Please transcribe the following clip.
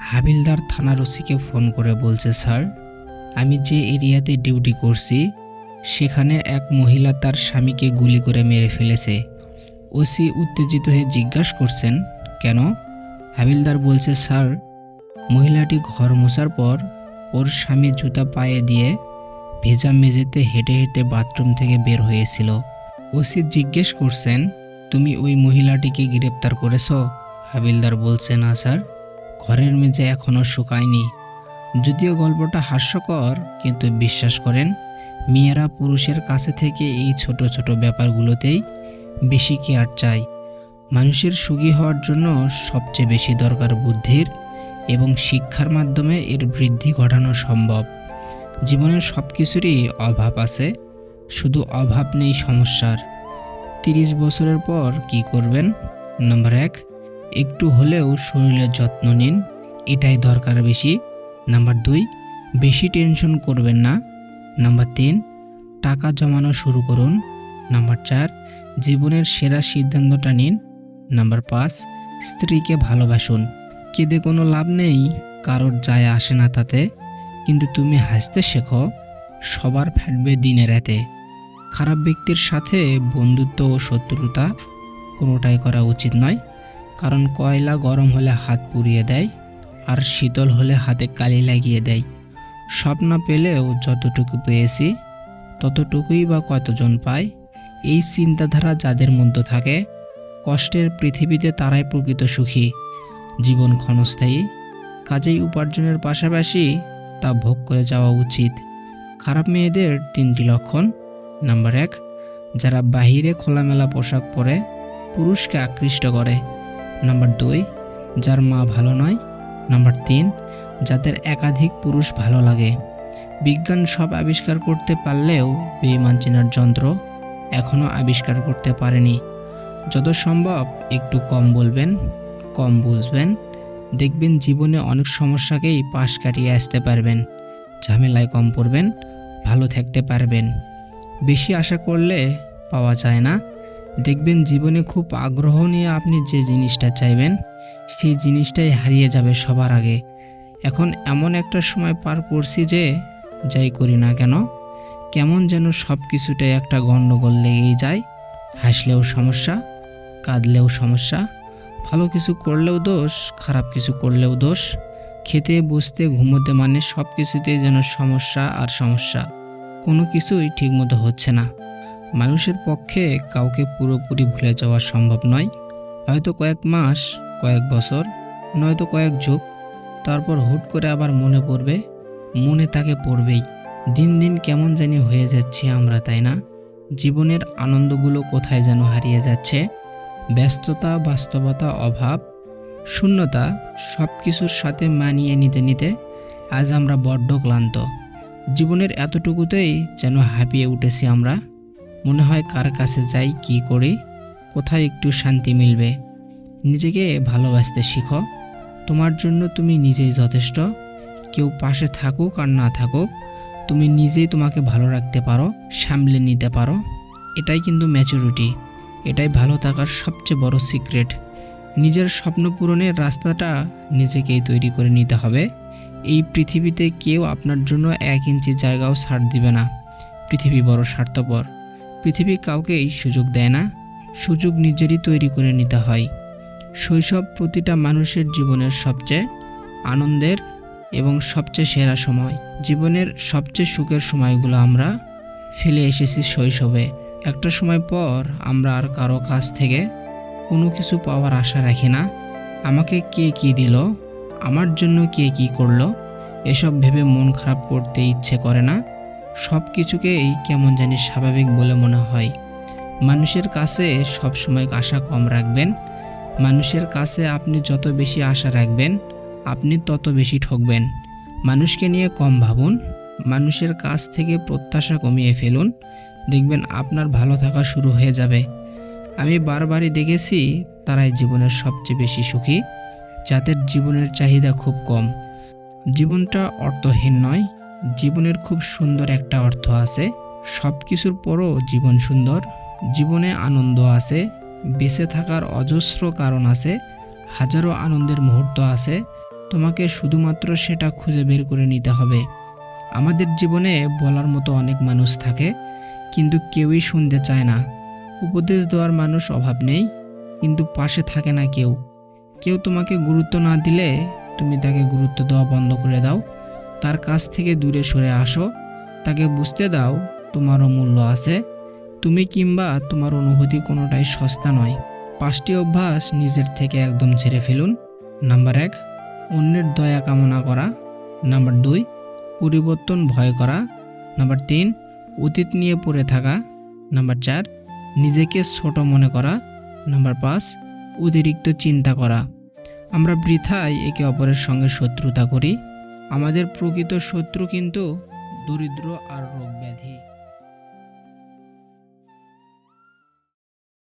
হাবিলদার থানার ওসিকে ফোন করে বলছে, স্যার, আমি যে এরিয়াতে ডিউটি করছি, সেখানে এক মহিলা তার স্বামীকে গুলি করে মেরে ফেলেছে। ওসি উত্তেজিত হয়ে জিজ্ঞাসা করছেন, কেন? হাবিলদার বলছে, স্যার, মহিলাটি ঘর মোছার পর ওর স্বামী জুতা পায়ে দিয়ে ভেজা মেঝেতে হেঁটে হেঁটে বাথরুম থেকে বের হয়েছিল। ওসি জিজ্ঞেস করছেন, তুমি ওই মহিলাটিকে গ্রেপ্তার করেছ? হাবিলদার বলছে, না, স্যার। ঘরের মেঝে এখনও শুকায়নি। যদিও গল্পটা হাস্যকর, কিন্তু বিশ্বাস করেন, মেয়েরা পুরুষের কাছে থেকে এই ছোট ছোট ব্যাপারগুলোতেই বেশি কেয়ার চায়। মানুষের সুখী হওয়ার জন্য সবচেয়ে বেশি দরকার বুদ্ধির এবং শিক্ষার মাধ্যমে এর বৃদ্ধি ঘটানো সম্ভব। জীবনের সব কিছুরই অভাব আছে, শুধু অভাব নেই সমস্যার। তিরিশ বছরের পর কি করবেন? নম্বর এক। একটু হলেও শরীরের যত্ন নিন, এটাই দরকার বেশি। নাম্বার দুই, বেশি টেনশন করবেন না। নাম্বার তিন, টাকা জমানো শুরু করুন। নাম্বার চার, জীবনের সেরা সিদ্ধান্তটা নিন। নাম্বার পাঁচ, স্ত্রীকে ভালোবাসুন। কেঁদে কোনো লাভ নেই, কারোর যায় আসে না তাতে। কিন্তু তুমি হাসতে শেখো, সবার ফেটবে দিনে রাতে। খারাপ ব্যক্তির সাথে বন্ধুত্ব ও শত্রুতা কোনোটাই করা উচিত নয়। কারণ কয়লা গরম হলে হাত পুড়িয়ে দেয় আর শীতল হলে হাতে কালি লাগিয়ে দেয়। সব না পেলেও যতটুকু পেয়েছি, ততটুকুই বা কতজন পায়, এই চিন্তাধারা যাদের মধ্যে থাকে, কষ্টের পৃথিবীতে তারাই প্রকৃত সুখী। জীবন ক্ষণস্থায়ী, কাজেই উপার্জনের পাশাপাশি তা ভোগ করে যাওয়া উচিত। খারাপ মেয়েদের তিনটি লক্ষণ। নাম্বার এক, যারা বাহিরে খোলামেলা পোশাক পরে পুরুষকে আকৃষ্ট করে। নাম্বার দুই, যার মা ভালো নয়। নাম্বার তিন, যাদের একাধিক পুরুষ ভালো লাগে। বিজ্ঞান সব আবিষ্কার করতে পারলেও বেইমান চেনার যন্ত্র এখনও আবিষ্কার করতে পারেনি। যত সম্ভব একটু কম বলবেন, কম বুঝবেন। দেখবেন জীবনে অনেক সমস্যাকেই পাশ কাটিয়ে আসতে পারবেন। ঝামেলায় কম পড়বেন, ভালো থাকতে পারবেন। বেশি আশা করলে পাওয়া যায় না। দেখবেন জীবনে খুব আগ্রহ নিয়ে আপনি যে জিনিসটা চাইবেন, সেই জিনিসটাই হারিয়ে যাবে সবার আগে। এখন এমন একটা সময় পার করছি যে, যাই করি না কেন, কেমন যেন সব কিছুটাই একটা গণ্ডগোল লেগেই যায়। হাসলেও সমস্যা, কাঁদলেও সমস্যা, ভালো কিছু করলেও দোষ, খারাপ কিছু করলেও দোষ, খেতে, বসতে, ঘুমোতে মানে সব কিছুতেই যেন সমস্যা আর সমস্যা, কোনো কিছুই ঠিকমতো হচ্ছে না। মানুষের পক্ষে কাউকে পুরোপুরি ভুলে যাওয়া সম্ভব নয়। হয়তো কয়েক মাস, কয়েক বছর, নয়তো কয়েক যুগ, তারপর হুট করে আবার মনে পড়বে, মনে তাকে পড়বেই। দিন দিন কেমন জানি হয়ে যাচ্ছি আমরা, তাই না? জীবনের আনন্দগুলো কোথায় যেন হারিয়ে যাচ্ছে। ব্যস্ততা, বাস্তবতা, অভাব, শূন্যতা সব কিছুর সাথে মানিয়ে নিতে নিতে আজ আমরা বড্ড ক্লান্ত। জীবনের এতটুকুতেই যেন হাঁপিয়ে উঠেছি আমরা। মনে হয় কার কাছে যাই, কি করি, কোথায় একটু শান্তি মিলবে। নিজেকে ভালোবাসতে শিখো। তোমার জন্য তুমি নিজেই যথেষ্ট। কেউ পাশে থাকুক আর না থাকুক, তুমি নিজেই তোমাকে ভালো রাখতে পারো, সামলে নিতে পারো। এটাই কিন্তু ম্যাচুরিটি এটাই ভালো থাকার সবচেয়ে বড় সিক্রেট নিজের স্বপ্ন পূরণের রাস্তাটা নিজেকেই তৈরি করে নিতে হবে। এই পৃথিবীতে কেউ আপনার জন্য এক ইঞ্চি জায়গাও ছাড় দিবে না। পৃথিবী বড় স্বার্থপর। পৃথিবী কাউকেই সুযোগ দেয় না। সুযোগ নিজেরই তৈরি করে নিতে হয়। শৈশব প্রতিটা মানুষের জীবনের সবচেয়ে আনন্দের এবং সবচেয়ে সেরা সময়। জীবনের সবচেয়ে সুখের সময়গুলো আমরা ফেলে এসেছি শৈশবে। একটা সময় পর আমরা আর কারও কাছ থেকে কোনো কিছু পাওয়ার আশা রাখি না। আমাকে কে কি দিল? আমার জন্য কে কি করল? এসব ভেবে মন খারাপ করতে ইচ্ছে করে না। সব কিছুকেই কেমন জানি স্বাভাবিক বলে মনে হয়। মানুষের কাছে সব সময় আশা কম রাখবেন। মানুষের কাছে আপনি যত বেশি আশা রাখবেন, আপনি তত বেশি ঠকবেন। মানুষকে নিয়ে কম ভাবুন, মানুষের কাছ থেকে প্রত্যাশা কমিয়ে ফেলুন। দেখবেন আপনার ভালো থাকা শুরু হয়ে যাবে। আমি বারবারই দেখেছি তারাই জীবনের সবচেয়ে বেশি সুখী, যাদের জীবনের চাহিদা খুব কম। জীবনটা অর্থহীন নয় জীবনের খুব সুন্দর একটা অর্থ আছে। সব কিছুর পরও জীবন সুন্দর, জীবনে আনন্দ আছে, বেঁচে থাকার অজস্র কারণ আছে, হাজারো আনন্দের মুহূর্ত আছে, তোমাকে শুধুমাত্র সেটা খুঁজে বের করে নিতে হবে। আমাদের জীবনে বলার মতো অনেক মানুষ থাকে, কিন্তু কেউই শুনতে চায় না। উপদেশ দেওয়ার মানুষ অভাব নেই, কিন্তু পাশে থাকে না কেউ। কেউ তোমাকে গুরুত্ব না দিলে তুমি তাকে গুরুত্ব দেওয়া বন্ধ করে দাও। তার কাছ থেকে দূরে সরে আসো। তাকে বুঝতে দাও, তোমারও মূল্য আছে। তুমি কিংবা তোমার অনুভূতি কোনোটাই সস্তা নয়। পাঁচটি অভ্যাস নিজের থেকে একদম ছেড়ে ফেলুন। নাম্বার এক, অন্যের দয়া কামনা করা। নাম্বার দুই, পরিবর্তন ভয় করা। নাম্বার তিন, অতীত নিয়ে পড়ে থাকা। নাম্বার চার, নিজেকে ছোট মনে করা। নাম্বার পাঁচ, অতিরিক্ত চিন্তা করা। আমরা বৃথায় একে অপরের সঙ্গে শত্রুতা করি। আমাদের প্রকৃত শত্রু কিন্তু দরিদ্র আর রোগ ব্যাধি